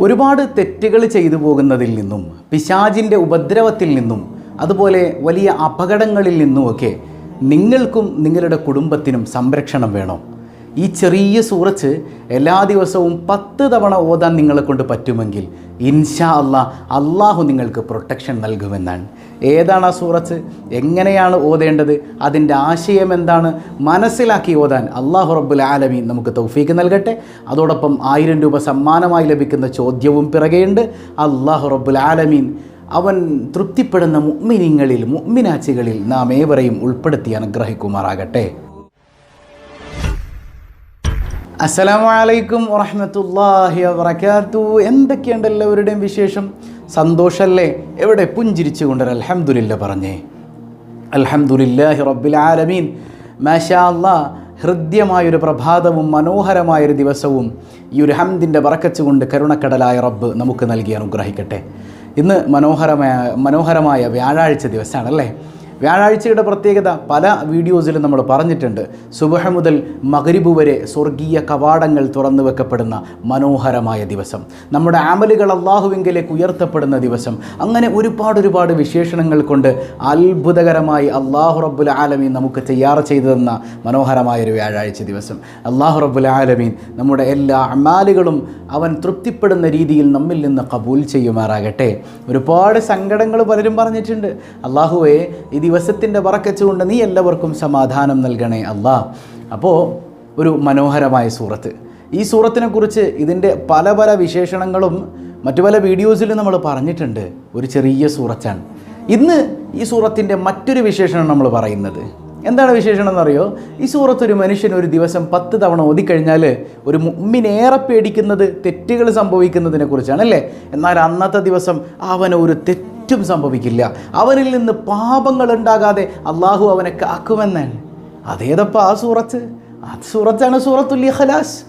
ഒരുപാട് തെറ്റുകൾ ചെയ്തു പോകുന്നതിൽ നിന്നും പിശാജിന്റെ ഉപദ്രവത്തിൽ നിന്നും അതുപോലെ വലിയ അപകടങ്ങളിൽ നിന്നുമൊക്കെ നിങ്ങൾക്കും നിങ്ങളുടെ കുടുംബത്തിനും സംരക്ഷണം വേണം. ഈ ചെറിയ സൂറച്ച് എല്ലാ ദിവസവും പത്ത് തവണ ഓതാൻ നിങ്ങളെ കൊണ്ട് പറ്റുമെങ്കിൽ ഇൻഷാ അള്ളാഹ് അള്ളാഹു നിങ്ങൾക്ക് പ്രൊട്ടക്ഷൻ നൽകുമെന്നാണ്. ഏതാണ് ആ സൂറത്ത്? എങ്ങനെയാണ് ഓതേണ്ടത്? അതിന്റെ ആശയം എന്താണ്? മനസ്സിലാക്കി ഓതാൻ അള്ളാഹു റബ്ബുൽ ആലമീൻ നമുക്ക് തൗഫീക്ക് നൽകട്ടെ. അതോടൊപ്പം ആയിരം രൂപ സമ്മാനമായി ലഭിക്കുന്ന ചോദ്യവും പിറകെയുണ്ട്. അള്ളാഹു റബ്ബുൽ ആലമീൻ അവൻ തൃപ്തിപ്പെടുന്ന മുഗ്മിനിങ്ങളിൽ മുഗ്മിനാച്ചികളിൽ നാം ഏവരെയും ഉൾപ്പെടുത്തി അനുഗ്രഹിക്കുമാറാകട്ടെ. അസ്സലാമു അലൈക്കും വറഹ്മത്തുള്ളാഹി വബറകാത്തു എന്തൊക്കെയുണ്ട് എല്ലാവരുടെയും വിശേഷം? സന്തോഷല്ലേ? എവിടെ പുഞ്ചിരിച്ചു കൊണ്ടൊരു അലഹമുല്ല പറഞ്ഞേ. അൽഹംദുലില്ലാഹി റബ്ബിൽ ആലമീൻ. മാഷാ ഹൃദ്യമായൊരു പ്രഭാതവും മനോഹരമായൊരു ദിവസവും ഈ ഒരു ഹംദിന്റെ വറക്കച്ചു കൊണ്ട് കരുണക്കടലായ റബ്ബ് നമുക്ക് നൽകി അനുഗ്രഹിക്കട്ടെ. ഇന്ന് മനോഹരമായ മനോഹരമായ വ്യാഴാഴ്ച ദിവസമാണല്ലേ വ്യാഴാഴ്ചയുടെ പ്രത്യേകത പല വീഡിയോസിലും നമ്മൾ പറഞ്ഞിട്ടുണ്ട്. സുബഹ മുതൽ മകരിബ് വരെ സ്വർഗീയ കവാടങ്ങൾ തുറന്നു വെക്കപ്പെടുന്ന മനോഹരമായ ദിവസം. നമ്മുടെ ആമലുകൾ അള്ളാഹുവിങ്കിലേക്ക് ഉയർത്തപ്പെടുന്ന ദിവസം. അങ്ങനെ ഒരുപാട് ഒരുപാട് വിശേഷണങ്ങൾ കൊണ്ട് അത്ഭുതകരമായി അള്ളാഹു റബ്ബുൽ ആലമീൻ നമുക്ക് തയ്യാർ ചെയ്തു തന്ന മനോഹരമായൊരു വ്യാഴാഴ്ച ദിവസം. അള്ളാഹു റബ്ബുൽ ആലമീൻ നമ്മുടെ എല്ലാ അമാലുകളും അവൻ തൃപ്തിപ്പെടുന്ന രീതിയിൽ നമ്മിൽ നിന്ന് കബൂൽ ചെയ്യുമാറാകട്ടെ. ഒരുപാട് സങ്കടങ്ങൾ പലരും പറഞ്ഞിട്ടുണ്ട്. അള്ളാഹുവെ ഈ ദിവസത്തിന്റെ വറക്കച്ചുകൊണ്ട് നീ എല്ലാവർക്കും സമാധാനം നൽകണേ അല്ലാ. അപ്പോൾ ഒരു മനോഹരമായ സൂറത്ത്. ഈ സൂറത്തിനെക്കുറിച്ച് ഇതിന്റെ പല പല വിശേഷണങ്ങളും മറ്റു പല വീഡിയോസിലും നമ്മൾ പറഞ്ഞിട്ടുണ്ട്. ഒരു ചെറിയ സൂറത്താണ്. ഇന്ന് ഈ സൂറത്തിന്റെ മറ്റൊരു വിശേഷണം നമ്മൾ പറയുന്നത്. എന്താണ് വിശേഷണം എന്നറിയോ? ഈ സൂറത്ത് ഒരു മനുഷ്യൻ ഒരു ദിവസം പത്ത് തവണ ഓതിക്കഴിഞ്ഞാൽ ഒരു മുമ്മിനേറെ പേടിക്കുന്നത് തെറ്റുകൾ സംഭവിക്കുന്നതിനെ കുറിച്ചാണ് അല്ലേ? എന്നാൽ അന്നത്തെ ദിവസം അവനൊരു തെറ്റ് തെറ്റും സംഭവിക്കില്ല. അവനിൽ നിന്ന് പാപങ്ങൾ ഉണ്ടാകാതെ അള്ളാഹു അവനെ കാക്കുമെന്നാണ്. അതേതപ്പോൾ ആ സൂറത്ത്? ആ സൂറത്താണ് സൂറത്തുൽ ഇഖ്ലാസ്.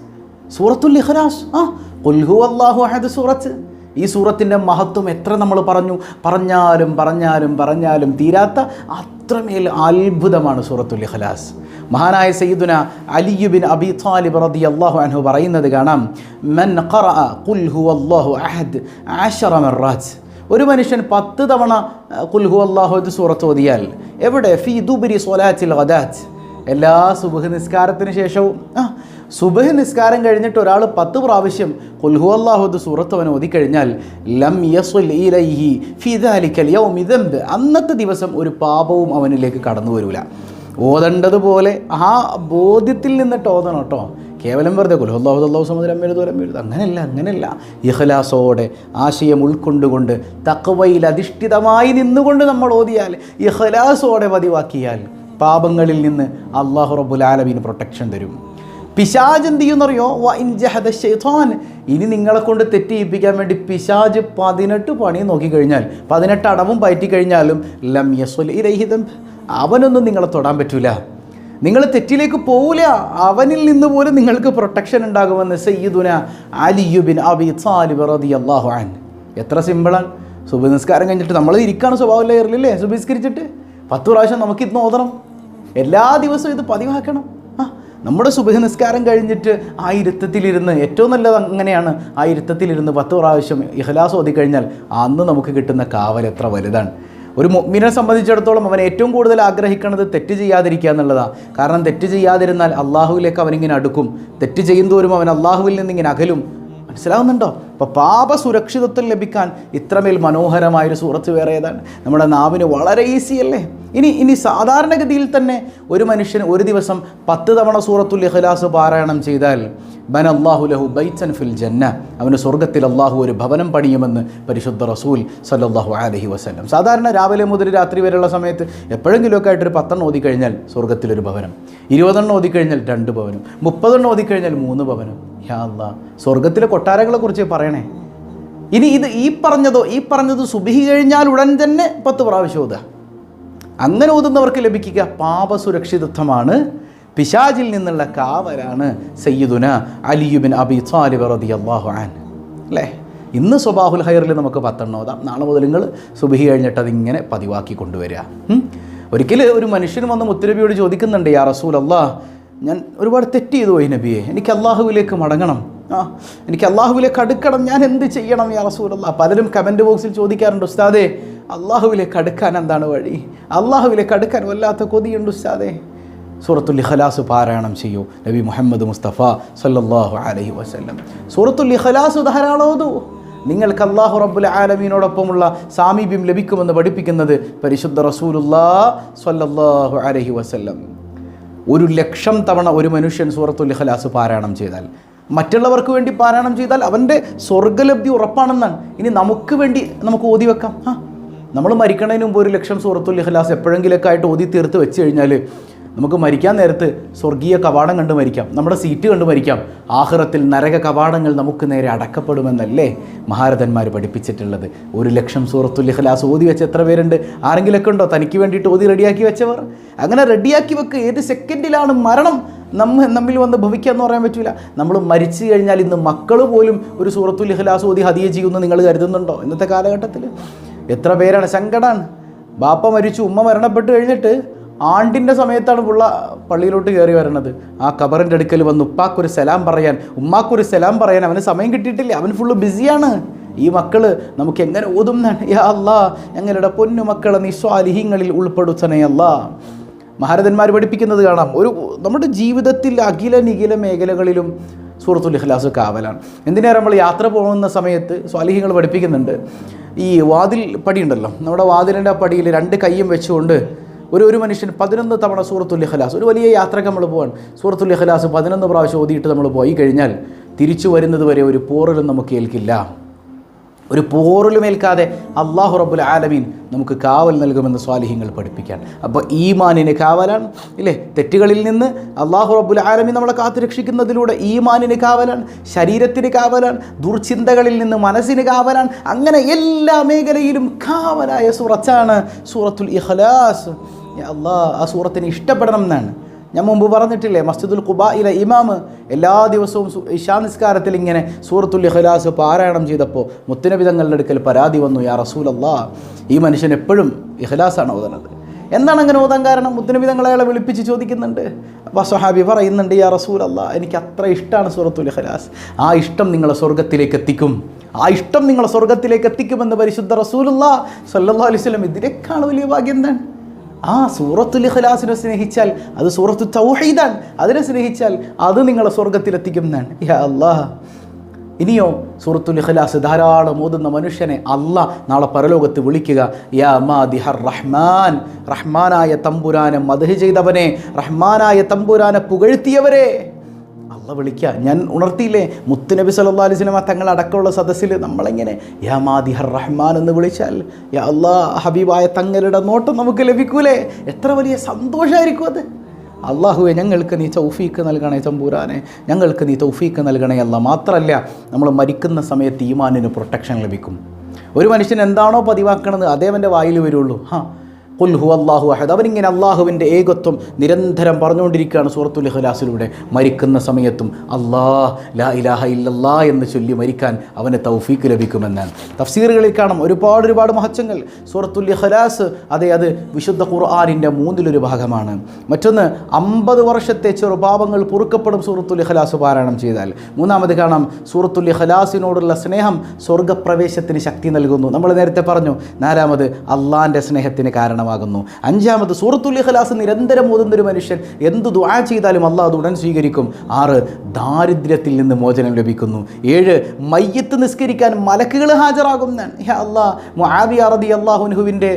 സൂറത്തുൽ ഇഖ്ലാസ്. ആ കൊൽഹു അള്ളാഹു അഹദ് സൂറത്ത്. ഈ സൂറത്തിന്റെ മഹത്വം എത്ര നമ്മൾ പറഞ്ഞു? പറഞ്ഞാലും പറഞ്ഞാലും പറഞ്ഞാലും തീരാത്ത അത്രമേൽ അത്ഭുതമാണ് സൂറത്തുൽ ഇഖ്ലാസ്. മഹാനായ സയ്യിദുന അലിയുബിൻ അബി താലിബ് റതി അള്ളാഹു അൻഹു പറയുന്നത് കാണാം മൻ ഖറഅ ഖുൽ ഹുവല്ലാഹു അഹദ് ആഷറ മറാത്ത് ഒരു മനുഷ്യൻ പത്ത് തവണ കുൽഹു അള്ളാഹു ഇത് സൂറത്ത് ഓതിയാൽ എവിടെ? ഫി ദുബിരി സൊലാച്ചിൽ ഗദാത്ത്. എല്ലാ സുബഹ് നിസ്കാരത്തിന് ശേഷവും ആ സുബഹ് നിസ്കാരം കഴിഞ്ഞിട്ട് ഒരാൾ പത്ത് പ്രാവശ്യം കുൽഹു അള്ളാഹു ഇത് സൂറത്ത് അവൻ ഓതിക്കഴിഞ്ഞാൽ ലം യസുൽ ഫിദാലിക്കൽ യൗമി ദംബ്. അന്നത്തെ ദിവസം ഒരു പാപവും അവനിലേക്ക് കടന്നു വരില്ല ഓതേണ്ടതുപോലെ ആ ബോധ്യത്തിൽ നിന്നിട്ട് ഓതണം കേട്ടോ. കേവലം വെറുതെ കുലഹുല്ലാഹു അള്ളാഹു സമുദ്രം എഴുതു എഴുതു അങ്ങനെയല്ല അങ്ങനെയല്ല ഇഹ്ലാസോടെ ആശയം ഉൾക്കൊണ്ടുകൊണ്ട് തക്കവയിൽ അധിഷ്ഠിതമായി നിന്നുകൊണ്ട് നമ്മൾ ഓതിയാൽ ഇഹ്ലാസോടെ പതിവാക്കിയാൽ പാപങ്ങളിൽ നിന്ന് അള്ളാഹു റബ്ബുൽ ആലമീന് പ്രൊട്ടക്ഷൻ തരും. പിശാജ് എന്ത് ചെയ്യുന്നറിയോ? ശൈത്താൻ. ഇനി നിങ്ങളെ കൊണ്ട് തെറ്റിയിപ്പിക്കാൻ വേണ്ടി പിശാജ് പതിനെട്ട് പണി നോക്കിക്കഴിഞ്ഞാൽ പതിനെട്ട് അടവും പയറ്റിക്കഴിഞ്ഞാലും ലം യസുൽ ഇരഹിതം അവനൊന്നും നിങ്ങളെ തൊടാൻ പറ്റൂല. നിങ്ങൾ തെറ്റിലേക്ക് പോവില്ല അവനിൽ നിന്ന് പോലും നിങ്ങൾക്ക് പ്രൊട്ടക്ഷൻ ഉണ്ടാകുമെന്ന് സയ്യിദുന അലിയുബിൻ അബി സാലിബ് റതി അൻ എത്ര സിമ്പിളാണ് സുബ നിസ്കാരം കഴിഞ്ഞിട്ട് നമ്മൾ ഇരിക്കാണ് സ്വഭാവം ലെയറിലല്ലേ സുബിസ്കരിച്ചിട്ട് പത്ത് പ്രാവശ്യം നമുക്ക് ഇത് എല്ലാ ദിവസവും ഇത് പതിവാക്കണം. ആ നമ്മുടെ സുബഹ നിസ്കാരം കഴിഞ്ഞിട്ട് ആ ഇരുത്തത്തിലിരുന്ന് ഏറ്റവും നല്ലത് അങ്ങനെയാണ്. ആ ഇരുത്തത്തിലിരുന്ന് പത്ത് പ്രാവശ്യം ഇഹ്ലാസ് ഓതിക്കഴിഞ്ഞാൽ അന്ന് നമുക്ക് കിട്ടുന്ന കാവൽ എത്ര വലുതാണ്. ഒരു മുഅ്മിനെ സംബന്ധിച്ചിടത്തോളം അവൻ ഏറ്റവും കൂടുതൽ ആഗ്രഹിക്കുന്നത് തെറ്റ് ചെയ്യാതിരിക്കുക എന്നുള്ളതാണ് കാരണം തെറ്റ് ചെയ്യാതിരുന്നാൽ അള്ളാഹുവിലേക്ക് അവനിങ്ങനെ അടുക്കും. തെറ്റ് ചെയ്യുന്തോറും അവൻ അള്ളാഹുവിൽ നിന്നിങ്ങനെ അകലും. മനസ്സിലാവുന്നുണ്ടോ? അപ്പോൾ പാപ സുരക്ഷിതത്വം ലഭിക്കാൻ ഇത്രമേൽ മനോഹരമായൊരു സൂറത്ത് വേറെ ഏതാണ്? നമ്മുടെ നാവിന് വളരെ ഈസി അല്ലേ? ഇനി ഇനി സാധാരണഗതിയിൽ തന്നെ ഒരു മനുഷ്യൻ ഒരു ദിവസം പത്ത് തവണ സൂറത്തുൽ ഇഖ്ലാസ് പാരായണം ചെയ്താൽ ബൻ അള്ളാഹു ലഹു ബൈച്ചൻ ഫിൽ ജന്ന അവന് സ്വർഗത്തിൽ അള്ളാഹു ഒരു ഭവനം പണിയുമെന്ന് പരിശുദ്ധ റസൂൽ സല്ലാഹു അലഹി വസ്ലം സാധാരണ രാവിലെ മുതൽ രാത്രി വരെയുള്ള സമയത്ത് എപ്പോഴെങ്കിലുമൊക്കെ ആയിട്ടൊരു പത്തെണ്ണം ഓതിക്കഴിഞ്ഞാൽ സ്വർഗത്തിലൊരു ഭവനം ഇരുപതെണ്ണം ഓതിക്കഴിഞ്ഞാൽ രണ്ട് ഭവനം മുപ്പതെണ്ണം ഓതിക്കഴിഞ്ഞാൽ മൂന്ന് ഭവനം സ്വർഗത്തിലെ കൊട്ടാരങ്ങളെ കുറിച്ച് പറയണേ. ഇനി ഇത് ഈ പറഞ്ഞതോ ഈ പറഞ്ഞത് സുബിഹി കഴിഞ്ഞാൽ ഉടൻ തന്നെ പത്ത് പ്രാവശ്യം ഓതുക. അങ്ങനെ ഓതുന്നവർക്ക് ലഭിക്കുക പാപസുരക്ഷിതത്വമാണ്. പിശാജിൽ നിന്നുള്ള കാവലാണ് സയ്യിദുന അലിയുബിൻ അബി സാലിബ് റതി അള്ളാഹു ആൻ അല്ലേ? ഇന്ന് സ്വബാഹുൽ ഹൈറിൽ നമുക്ക് പത്തെണ്ണം ഓതാം. നാളെ മുതൽ നിങ്ങൾ സുബിഹി കഴിഞ്ഞിട്ട് അതിങ്ങനെ പതിവാക്കി കൊണ്ടുവരിക. ഒരിക്കൽ ഒരു മനുഷ്യൻ വന്ന് മുത്തരബിയോട് ചോദിക്കുന്നുണ്ട് യാ റസൂൽ അള്ളാഹ് ഞാൻ ഒരുപാട് തെറ്റ് ചെയ്തു പോയി നബിയെ. എനിക്ക് അള്ളാഹുവിലേക്ക് മടങ്ങണം. ആ എനിക്ക് അള്ളാഹുവിലേക്ക് അടുക്കണം. ഞാൻ എന്ത് ചെയ്യണം യാ റസൂലല്ല? പലരും കമന്റ് ബോക്സിൽ ചോദിക്കാറുണ്ട് ഉസ്താദേ അള്ളാഹുവിലേക്ക് അടുക്കാൻ എന്താണ് വഴി? അള്ളാഹുവിലേക്ക് അടുക്കാൻ വല്ലാത്ത കൊതിയുണ്ട് ഉസ്താദേ. സൂറത്തുൽ ഇഖലാസ് പാരായണം ചെയ്യൂ. നബി മുഹമ്മദ് മുസ്തഫ സല്ലാഹു അലഹി വസ്ലം സൂറത്തുൽ ഇഖലാസ് ധാരാളം നിങ്ങൾക്ക് അള്ളാഹു റബ്ബുൽ ആലമീനോടൊപ്പമുള്ള സാമീപ്യം ലഭിക്കുമെന്ന് പഠിപ്പിക്കുന്നത് പരിശുദ്ധ റസൂലുല്ലാ സല്ലല്ലാഹു അലഹി വസല്ലം. ഒരു ലക്ഷം തവണ ഒരു മനുഷ്യൻ സൂറത്തുൽ ഇഖലാസ് പാരായണം ചെയ്താൽ. മറ്റുള്ളവർക്ക് വേണ്ടി പാരായണം ചെയ്താൽ അവന്റെ സ്വർഗലബ്ധി ഉറപ്പാണെന്നാണ്. ഇനി നമുക്ക് വേണ്ടി നമുക്ക് ഓതി വെക്കാം. ആ നമ്മൾ മരിക്കണതിന് മുമ്പ് ഒരു ലക്ഷം സൂറത്തുൽ ഇഖലാസ് എപ്പോഴെങ്കിലൊക്കെ ആയിട്ട് ഓതി തീർത്ത് വെച്ച് കഴിഞ്ഞാൽ നമുക്ക് മരിക്കാൻ നേരത്ത് സ്വർഗീയ കവാടം കണ്ട് മരിക്കാം. നമ്മുടെ സീറ്റ് കണ്ട് മരിക്കാം. ആഹ്റത്തിൽ നരക കവാടങ്ങൾ നമുക്ക് നേരെ അടക്കപ്പെടുമെന്നല്ലേ മഹാരഥന്മാർ പഠിപ്പിച്ചിട്ടുള്ളത്. ഒരു ലക്ഷം സൂറത്തുൽ ഇഖ്ലാസ് ഓതി വെച്ച എത്ര പേരുണ്ട്? ആരെങ്കിലൊക്കെ ഉണ്ടോ? തനിക്ക് വേണ്ടിയിട്ട് ഓതി റെഡിയാക്കി വെച്ചവർ? അങ്ങനെ റെഡിയാക്കി വെക്ക്. ഏത് സെക്കൻഡിലാണ് മരണം നമ്മ നമ്മിൽ വന്ന് ഭവിക്കുക എന്ന് പറയാൻ പറ്റില്ല നമ്മൾ മരിച്ചു കഴിഞ്ഞാൽ ഇന്ന് മക്കൾ പോലും ഒരു സൂറത്തുൽ ഇഖ്ലാസ് ഓതി ഹതിയ ചെയ്യുമെന്ന് നിങ്ങൾ കരുതുന്നുണ്ടോ? ഇന്നത്തെ കാലഘട്ടത്തിൽ എത്ര പേരാണ്? സങ്കടമാണ് ബാപ്പ മരിച്ചു ഉമ്മ മരണപ്പെട്ട് കഴിഞ്ഞിട്ട് ആണ്ടിന്റെ സമയത്താണ് പുള്ള പള്ളിയിലോട്ട് കയറി വരണത്. ആ കബറിന്റെ അടുക്കൽ വന്ന് ഉപ്പാക്കൊരു സലാം പറയാൻ ഉമ്മാക്കൊരു സലാം പറയാൻ അവന് സമയം കിട്ടിയിട്ടില്ല. അവൻ ഫുള്ള് ബിസിയാണ് ഈ മക്കൾ നമുക്ക് എങ്ങനെ ഓതുന്നാണ് യാ അല്ലാ ഞങ്ങളുടെ പൊന്നു മക്കളെ നീ ഉൾപ്പെടുത്തണേ അല്ലാ മഹാരഥന്മാർ പഠിപ്പിക്കുന്നത് കാണാം. ഒരു നമ്മുടെ ജീവിതത്തിൽ അഖില നിഖില മേഖലകളിലും സൂറത്തുൽ ഇഖ്ലാസ് കാവലാണ്. എന്തിനേറെ നമ്മൾ യാത്ര പോകുന്ന സമയത്ത് സ്വാലിഹ്യങ്ങൾ പഠിപ്പിക്കുന്നുണ്ട്. ഈ വാതിൽ പടിയുണ്ടല്ലോ നമ്മുടെ വാതിലിന്റെ പടിയിൽ രണ്ട് കൈയും വെച്ചുകൊണ്ട് ഒരു ഒരു മനുഷ്യൻ പതിനൊന്ന് തവണ സൂറത്തുൽ ഇഖ്ലാസ് ഒരു വലിയ യാത്രയ്ക്ക് നമ്മൾ പോകാൻ സൂറത്തുൽ ഇഖ്ലാസ് പതിനൊന്ന് പ്രാവശ്യം ഓതിയിട്ട് നമ്മൾ പോയി കഴിഞ്ഞാൽ തിരിച്ചു വരുന്നത് വരെ ഒരു പോറലും നമുക്ക് ഏൽക്കില്ല. ഒരു പോറലുമേൽക്കാതെ അള്ളാഹു റബ്ബുൽ ആലമീൻ നമുക്ക് കാവൽ നൽകുമെന്ന് സ്വാലിഹ്യങ്ങൾ പഠിപ്പിക്കാൻ. അപ്പോൾ ഈമാനിന് കാവലാണ് ഇല്ലേ? തെറ്റുകളിൽ നിന്ന് അള്ളാഹു റബ്ബുൽ ആലമീൻ നമ്മളെ കാത്തുരക്ഷിക്കുന്നതിലൂടെ ഈമാനിന് കാവലാണ് ശരീരത്തിന് കാവലാണ് ദുർചിന്തകളിൽ നിന്ന് മനസ്സിന് കാവലാണ്. അങ്ങനെ എല്ലാ മേഖലയിലും കാവലായ സൂറത്താണ് സൂറത്തുൽ ഇഖ്ലാസ്. യാ അള്ളാഹ് ആ സൂറത്തിനെ ഇഷ്ടപ്പെടണം എന്നാണ്. ഞാൻ മുമ്പ് പറഞ്ഞിട്ടില്ലേ മസ്ജിദുൽ ഖുബായിലെ ഇമാമ് എല്ലാ ദിവസവും ഇഷാ ഇശാ നിസ്കാരത്തിൽ ഇങ്ങനെ സൂറത്തുൽ ഇഖ്ലാസ് പാരായണം ചെയ്തപ്പോൾ മുത്തുനബി തങ്ങളുടെ അടുക്കൽ പരാതി വന്നു യാ റസൂൽ അള്ളാ ഈ മനുഷ്യൻ എപ്പോഴും ഇഖ്ലാസാണ് ഓതുന്നത്. എന്താണ് അങ്ങനെ ഓതാൻ കാരണം? മുത്തുനബി അയാളെ വിളിപ്പിച്ച് ചോദിക്കുന്നുണ്ട്. അപ്പോൾ സ്വഹാബി പറയുന്നുണ്ട് യാ റസൂൽ അള്ളാ എനിക്ക് അത്ര ഇഷ്ടമാണ് സൂറത്തുൽ ഇഖ്ലാസ്. ആ ഇഷ്ടം നിങ്ങളെ സ്വർഗത്തിലേക്ക് എത്തിക്കും. ആ ഇഷ്ടം നിങ്ങളെ സ്വർഗത്തിലേക്ക് എത്തിക്കുമെന്ന് പരിശുദ്ധ റസൂലുള്ള സല്ലല്ലാഹു അലൈഹി വസല്ലം ഇതിനേക്കാൾ വലിയ ഭാഗ്യം എന്താണ്? ആ സൂറത്തുൽ ഇഖ്ലാസിനെ സ്നേഹിച്ചാൽ അത് സൂറത്തു തൗഹീദാണ്. അതിനെ സ്നേഹിച്ചാൽ അത് നിങ്ങളെ സ്വർഗത്തിലെത്തിക്കും എന്നാണ് യാ അല്ലാഹ് ഇനിയോ സൂറത്തുൽ ഇഖ്ലാസ് ധാരാളം ഓതുന്ന മനുഷ്യനെ അള്ളാഹ് നാളെ പരലോകത്ത് വിളിക്കുക. യാ മാദിഹർ റഹ്മാൻ. റഹ്മാനായ തമ്പുരാനെ മദഹ് ചെയ്തവനെ റഹ്മാനായ തമ്പുരാനെ പുകഴ്ത്തിയവരെ. അള്ള വിളിക്കുക ഞാൻ ഉണർത്തിയില്ലേ? മുത്തുനബി സല്ലാ അലൈഹി സ്വലമ തങ്ങൾ അടക്കമുള്ള സദസ്സിൽ നമ്മളെങ്ങനെ യാ മാദിഹർ റഹ്മാൻ എന്ന് വിളിച്ചാൽ യാ അള്ളാ ഹബീബായ തങ്ങളുടെ നോട്ടം നമുക്ക് ലഭിക്കൂലേ? എത്ര വലിയ സന്തോഷമായിരിക്കും അത്. അള്ളാഹുവെ ഞങ്ങൾക്ക് നീ തൗഫീക്ക് നൽകണേ തമ്പൂരാനെ. ഞങ്ങൾക്ക് നീ തൗഫീക്ക് നൽകണേ അല്ല. മാത്രമല്ല നമ്മൾ മരിക്കുന്ന സമയത്ത് ഈമാനിന് പ്രൊട്ടക്ഷൻ ലഭിക്കും. ഒരു മനുഷ്യൻ എന്താണോ പതിവാക്കണത് അതേ വായിൽ വരുള്ളൂ. ഹാ കുൽഹു അള്ളാഹു അഹദ്. അവനിങ്ങനെ അള്ളാഹുവിന്റെ ഏകത്വം നിരന്തരം പറഞ്ഞുകൊണ്ടിരിക്കുകയാണ് സൂറത്തുൽ ഇഖ്ലാസിലൂടെ. മരിക്കുന്ന സമയത്തും അള്ളാഹ് ലാ ഇലാഹ ഇല്ലല്ലാ എന്ന് ചൊല്ലി മരിക്കാൻ അവന് തൗഫീക്ക് ലഭിക്കുമെന്നാണ്. തഫ്സീറുകളിൽ കാണും ഒരുപാട് ഒരുപാട് മഹത്വങ്ങൾ. സൂറത്തുൽ ഇഖ്ലാസ് അതെ അത് വിശുദ്ധ ഖുർആാനിന്റെ മൂന്നിലൊരു ഭാഗമാണ്. മറ്റൊന്ന് അമ്പത് വർഷത്തെ ചെറുപാപങ്ങൾ പൊറുക്കപ്പെടും സൂറത്തുൽ ഇഖ്ലാസ് പാരായണം ചെയ്താൽ. മൂന്നാമത് കാണാം സൂറത്തുൽ ഇഖ്ലാസിനോടുള്ള സ്നേഹം സ്വർഗപ്രവേശത്തിന് ശക്തി നൽകുന്നു. നമ്മൾ നേരത്തെ പറഞ്ഞു നാലാമത് അള്ളാന്റെ സ്നേഹത്തിന് കാരണമാകുന്നു അഞ്ചാമത് സൂറത്തുൽ ഇഖ്ലാസ് നിരന്തരം ഓതുന്ന ഒരു മനുഷ്യൻ എന്ത് ദുആ ചെയ്താലും അള്ളാഹ് അത് ഉടൻ സ്വീകരിക്കും. ആറ് ദാരിദ്ര്യത്തിൽ നിന്ന് മോചനം ലഭിക്കുന്നു. ഏഴ് മയ്യത്ത് നിസ്കരിക്കാൻ മലക്കുകൾ ഹാജരാകുന്നതാണ് യാ അള്ളാഹ് മുആവിയ റതി അള്ളാഹുനുഹുവിന്റെ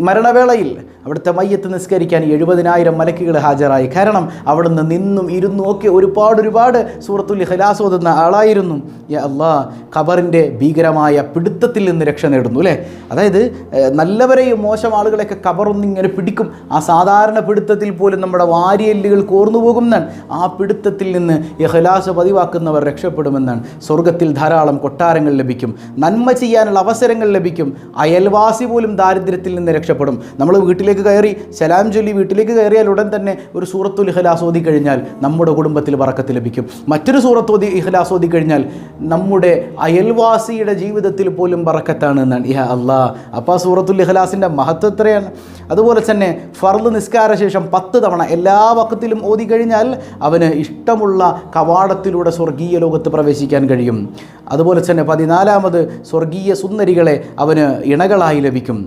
മരണവേളയിൽ അവിടുത്തെ മയ്യത്ത് നിസ്കരിക്കാൻ എഴുപതിനായിരം മലക്കുകൾ ഹാജരായി. കാരണം അവിടുന്ന് നിന്നും ഇരുന്നും ഒക്കെ ഒരുപാട് ഒരുപാട് സൂറത്തുൽ ഹലാസ് ഓതുന്ന ആളായിരുന്നു. അള്ളാ ഖബറിന്റെ ഭീകരമായ പിടുത്തത്തിൽ നിന്ന് രക്ഷ നേടുന്നു അല്ലേ? അതായത് നല്ലവരെയും മോശം ആളുകളെയൊക്കെ ഖബറൊന്നും ഇങ്ങനെ പിടിക്കും. ആ സാധാരണ പിടുത്തത്തിൽ പോലും നമ്മുടെ വാരിയല്ലുകൾ കോർന്നു പോകുമെന്നാണ്. ആ പിടുത്തത്തിൽ നിന്ന് ഇഖ്ലാസ് പതിവാക്കുന്നവർ രക്ഷപ്പെടുമെന്നാണ്. സ്വർഗത്തിൽ ധാരാളം കൊട്ടാരങ്ങൾ ലഭിക്കും. നന്മ ചെയ്യാനുള്ള അവസരങ്ങൾ ലഭിക്കും. അയൽവാസി പോലും ദാരിദ്ര്യത്തിൽ നിന്ന് രക്ഷപ്പെടും. നമ്മൾ വീട്ടിലേക്ക് കയറി സലാം ചൊല്ലി വീട്ടിലേക്ക് കയറിയാൽ ഉടൻ തന്നെ ഒരു സൂറത്തുൽ ഇഖ്ലാസ് ഓതി കഴിഞ്ഞാൽ നമ്മുടെ കുടുംബത്തിൽ പറക്കത്ത് ലഭിക്കും. മറ്റൊരു സൂറത്ത് ഓതി ഓതി കഴിഞ്ഞാൽ നമ്മുടെ അയൽവാസിയുടെ ജീവിതത്തിൽ പോലും പറക്കത്താണ് എന്നാണ്. ഇഹ അള്ളാ അപ്പോൾ ആ സൂറത്തുൽ ഇഹ്ലാസിന്റെ മഹത്വം എത്രയാണ്? അതുപോലെ തന്നെ ഫർദ് നിസ്കാര ശേഷം പത്ത് തവണ എല്ലാ വക്കത്തിലും ഓതി കഴിഞ്ഞാൽ അവന് ഇഷ്ടമുള്ള കവാടത്തിലൂടെ സ്വർഗീയ ലോകത്ത് പ്രവേശിക്കാൻ കഴിയും. അതുപോലെ തന്നെ പതിനാലാമത് സ്വർഗീയ സുന്ദരികളെ അവന് ഇണകളായി ലഭിക്കും.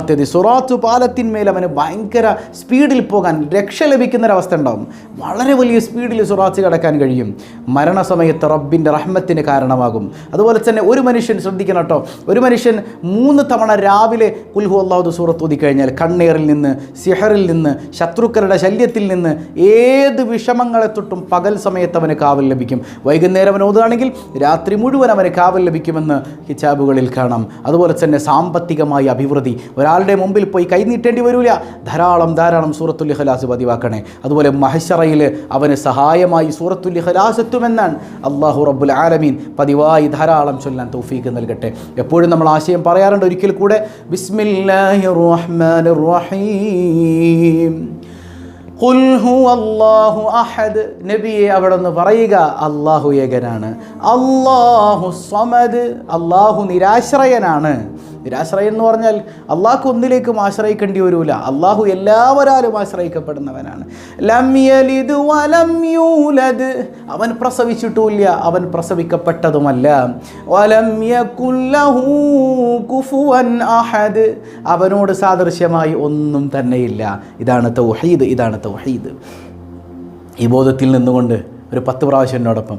പതിനഞ്ചാമത്തേത് സുറാത്തു പാലത്തിന്മേൽ അവന് ഭയങ്കര സ്പീഡിൽ പോകാൻ രക്ഷ ലഭിക്കുന്നൊരവസ്ഥ ഉണ്ടാവും. വളരെ വലിയ സ്പീഡിൽ സുറാത്ത് കടക്കാൻ കഴിയും. മരണസമയത്ത് റബ്ബിന്റെ റഹ്മത്തിന് കാരണമാകും. അതുപോലെ തന്നെ ഒരു മനുഷ്യൻ ശ്രദ്ധിക്കണം കേട്ടോ. ഒരു മനുഷ്യൻ മൂന്ന് തവണ രാവിലെ കുൽഹു അള്ളാഹു സൂറത്ത് ഊതിക്കഴിഞ്ഞാൽ കണ്ണീറിൽ നിന്ന് സിഹറിൽ നിന്ന് ശത്രുക്കളുടെ ശല്യത്തിൽ നിന്ന് ഏത് വിഷമങ്ങളെ തൊട്ടും പകൽ സമയത്ത് അവന് കാവൽ ലഭിക്കും. വൈകുന്നേരം അവൻ ഓതുകയാണെങ്കിൽ രാത്രി മുഴുവൻ അവന് കാവൽ ലഭിക്കുമെന്ന് ഹിജാബുകളിൽ കാണാം. അതുപോലെ തന്നെ സാമ്പത്തികമായ അഭിവൃദ്ധി. ഒരാളുടെ മുമ്പിൽ പോയി കൈനീട്ടേണ്ടി വരില്ല ധാരാളം ധാരാളം സൂറത്തുൽ ഇഖ്ലാസ് പതിവാക്കണേ. അതുപോലെ മഹശറയിൽ അവന് സഹായമായി സൂറത്തുൽ ഇഖ്ലാസ് എത്തുമെന്നാണ് അള്ളാഹു റബ്ബുൽ ആലമീൻ പതിവായി ധാരാളം ചൊല്ലാൻ തൗഫീക്ക് നൽകട്ടെ. എപ്പോഴും നമ്മൾ ആശയം പറയാറുണ്ട് ഒരിക്കൽ കൂടെ ബിസ്മില്ലാഹി റഹീം ഖുൽ അഹദ്. നബിയെ അവിടെ നിന്ന് പറയുക അള്ളാഹു ഏകനാണ്. അള്ളാഹു സമദ്. അള്ളാഹു നിരാശ്രയനാണ്. നിരാശ്രയം എന്ന് പറഞ്ഞാൽ അള്ളാഹു ഒന്നിലേക്കും ആശ്രയിക്കേണ്ടി വരൂല. അള്ളാഹു എല്ലാവരാലും ആശ്രയിക്കപ്പെടുന്നവനാണ്. അവൻ പ്രസവിച്ചിട്ടുമില്ല അവൻ പ്രസവിക്കപ്പെട്ടതുമല്ല. അവനോട് സാദൃശ്യമായി ഒന്നും തന്നെയില്ല. ഇതാണ് തൗഹീദ് ഇതാണ് തൗഹീദ്. ഈ ബോധത്തിൽ നിന്നുകൊണ്ട് ഒരു പത്ത് പ്രാവശ്യം എന്നോടൊപ്പം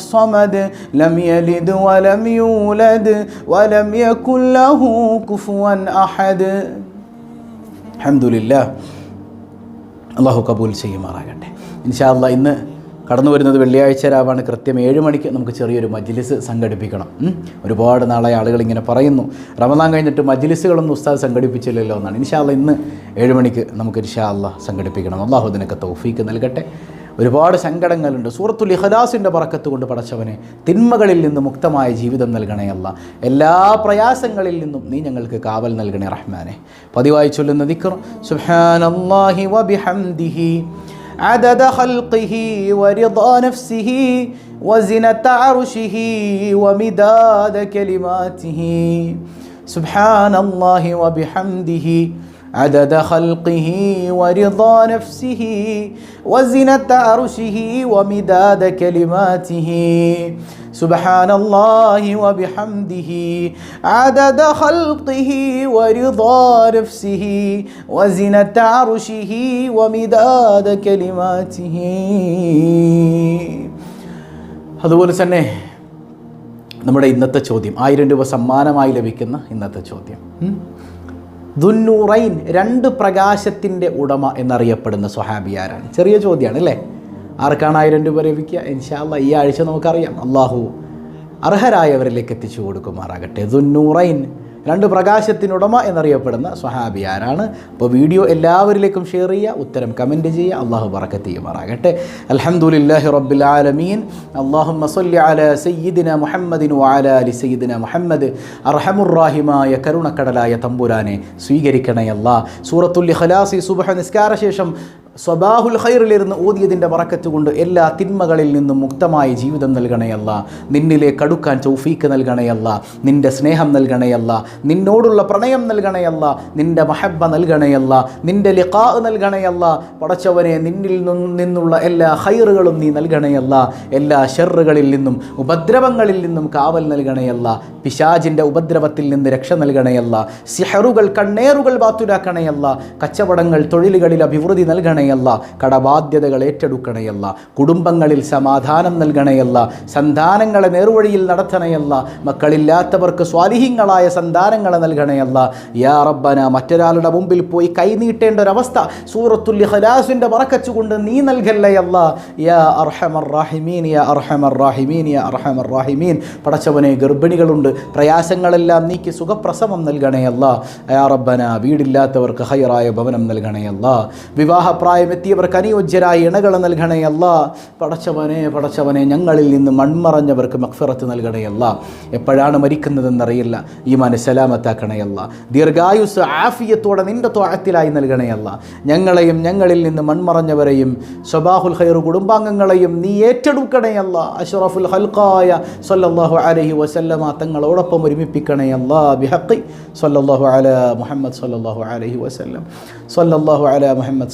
الصمد لم يلد ولم يولد ولم يكن له كفوا أحد الحمد لله അള്ളാഹു കബൂൽ ചെയ്യുമാറാകട്ടെ ഇൻഷാ അല്ലാ ഇന്ന് കടന്നു വരുന്നത് വെള്ളിയാഴ്ച രാവാണ് കൃത്യം ഏഴ് മണിക്ക് നമുക്ക് ചെറിയൊരു മജ്ലിസ് സംഘടിപ്പിക്കണം ഉം. ഒരുപാട് നാളെ ആളുകൾ ഇങ്ങനെ പറയുന്നു റമദാൻ കഴിഞ്ഞിട്ട് മജ്ലിസുകളൊന്നും ഉസ്താദ് സംഘടിപ്പിച്ചില്ലല്ലോ എന്നാണ് ഇൻഷാ അല്ലാ ഇന്ന് ഏഴ് മണിക്ക് നമുക്ക് ഇൻഷാ അല്ലാ സംഘടിപ്പിക്കണം അള്ളാഹു ഇതിനൊക്കെ തൗഫീക്ക് നൽകട്ടെ ഒരുപാട് സങ്കടങ്ങളുണ്ട് സൂറത്തുൽ ഇഖലാസിൻ്റെ പറക്കത്ത് കൊണ്ട് പടച്ചവനെ തിന്മകളിൽ നിന്ന് മുക്തമായ ജീവിതം നൽകണേ അല്ല എല്ലാ പ്രയാസങ്ങളിൽ നിന്നും നീ ഞങ്ങൾക്ക് കാവൽ നൽകണേ റഹ്മാനെ പതിവായി ചൊല്ലുന്ന ദിക്ർ സുബ്ഹാനല്ലാഹി വബിഹംദിഹി عدد خلقه ورضا نفسه وزنة عرشه ومداد كلماته سبحان الله وبحمده عدد خلقه ورضا نفسه وزنة عرشه ومداد كلماته سبحان الله وبحمده عدد خلقه ورضا نفسه وزنة عرشه ومداد كلماته അതുപോലെ തന്നെ നമ്മുടെ ഇന്നത്തെ ചോദ്യം ആയിരം രൂപ സമ്മാനമായി ലഭിക്കുന്ന ഇന്നത്തെ ചോദ്യം ഉം. ദുന്നൂറൈൻ രണ്ട് പ്രകാശത്തിന്റെ ഉടമ എന്നറിയപ്പെടുന്ന സ്വഹാബി ആരാണ് ചെറിയ ചോദ്യമാണ് അല്ലേ? ആർക്കാണ് ആയിരം രൂപ ലഭിക്കുക? ഇൻഷാല്ല ഈ ആഴ്ച നമുക്കറിയാം. അള്ളാഹു അർഹരായവരിലേക്ക് എത്തിച്ചു കൊടുക്കുമാറാകട്ടെ. ദുന്നൂറൈൻ രണ്ട് പ്രകാശത്തിനുടമ എന്നറിയപ്പെടുന്ന സ്വഹാബി ആരാണ്? അപ്പോൾ വീഡിയോ എല്ലാവരിലേക്കും ഷെയർ ചെയ്യുക ഉത്തരം കമന്റ് ചെയ്യുക. അള്ളാഹു ബറക്കത്ത് ചെയ്യുമാറാകട്ടെ. അൽഹംദുലില്ലാഹി റബ്ബിൽ ആലമീൻ. അള്ളാഹു സല്ലി അല സയ്യിദിന മുഹമ്മദിനു ആല അലി സയ്യിദിന മുഹമ്മദ്. അർഹമുറാഹിമായ കരുണക്കടലായ തമ്പുരാനെ സ്വീകരിക്കണേ അല്ലാ സൂറത്തുല്ലി ഇഖ്ലാസി സുബഹ നിസ്കാര ശേഷം സ്വബാഹുൽ ഹൈറിലിരുന്ന് ഓതിയതിന്റെ വറക്കത്ത് കൊണ്ട് എല്ലാ തിന്മകളിൽ നിന്നും മുക്തമായ ജീവിതം നൽകണയല്ല നിന്നിലെ കടുക്കാൻ ചൗഫീക്ക് നൽകണയല്ല നിന്റെ സ്നേഹം നൽകണയല്ല നിന്നോടുള്ള പ്രണയം നൽകണയല്ല നിന്റെ മഹബ്ബ നൽകണയല്ല നിന്റെ ലിഖാ നൽകണയല്ല പടച്ചവനെ നിന്നിൽ നിന്നുള്ള എല്ലാ ഹൈറുകളും നീ നൽകണയല്ല എല്ലാ ഷെറുകളിൽ നിന്നും ഉപദ്രവങ്ങളിൽ നിന്നും കാവൽ നൽകണയല്ല പിശാജിന്റെ ഉപദ്രവത്തിൽ നിന്ന് രക്ഷ നൽകണയല്ല സിഹറുകൾ കണ്ണേറുകൾ ബാത്തുരാക്കണയല്ല കച്ചവടങ്ങൾ തൊഴിലുകളിൽ അഭിവൃദ്ധി നൽകണയല്ല കടബാധ്യതകൾ ഏറ്റെടുക്കണയല്ല കുടുംബങ്ങളിൽ സമാധാനം നൽകണയല്ല സന്താനങ്ങളെ നേർവഴിയിൽ നടത്തണയല്ല മക്കളില്ലാത്തവർക്ക് സ്വാലിഹ്യങ്ങളായ സന്താനങ്ങളെ നൽകണയല്ല. യാ റബ്ബന മറ്റൊരാളുടെ മുമ്പിൽ പോയി കൈനീട്ടേണ്ട ഒരവസ്ഥ സൂറത്തുൽ ഹലാസിന്റെ വറക്കച്ചുകൊണ്ട് നീ നൽകല്ലയല്ല. യാ അർഹമർ റാഹിമീൻ യാ അർഹമർ റാഹിമീൻ യാ അർഹമർ റാഹിമീൻ. പടച്ചവനെ ഗർഭിണികളുണ്ട് പ്രയാസങ്ങളെല്ലാം നീക്കി സുഖപ്രസവം നൽകണയല്ല. യാ റബ്ബന വീടില്ലാത്തവർക്ക് ഹൈറായ ഭവനം നൽകണയല്ല. വിവാഹപ്രായമെത്തിയവർക്ക് അനുയോജ്യരായ ഇണകൾ നൽകണയല്ല പടച്ചവനെ പടച്ചവനെ ഞങ്ങളിൽ നിന്ന് മൺമറഞ്ഞവർക്ക് മക്ഫിറത്ത് നൽകണയല്ല എപ്പോഴാണ് മരിക്കുന്നതെന്നറിയില്ല. ഈ മനസ്സലാമത്താക്കണയല്ല ദീർഘായുസ് ആഫിയത്തോടെ നിന്റെ തോഴത്തിലായി നൽകണയല്ല ഞങ്ങളെയും ഞങ്ങളിൽ നിന്ന് മൺമറഞ്ഞവരെയും സ്വബാഹുൽ ഖൈർ കുടുംബാംഗങ്ങളെയും നീ ഏറ്റെടുക്കണയല്ല അഷറഫുൽ ഹൽക്കായ സല്ലല്ലാഹു അലഹി വസല്ലമ തങ്ങളോടൊപ്പം ഒരുമിപ്പിക്കണയല്ല ബിഹഖി സല്ലല്ലാഹു അല മുഹമ്മദ് സല്ലല്ലാഹു അലഹി വസല്ലം. സല്ലല്ലാഹു അല മുഹമ്മദ്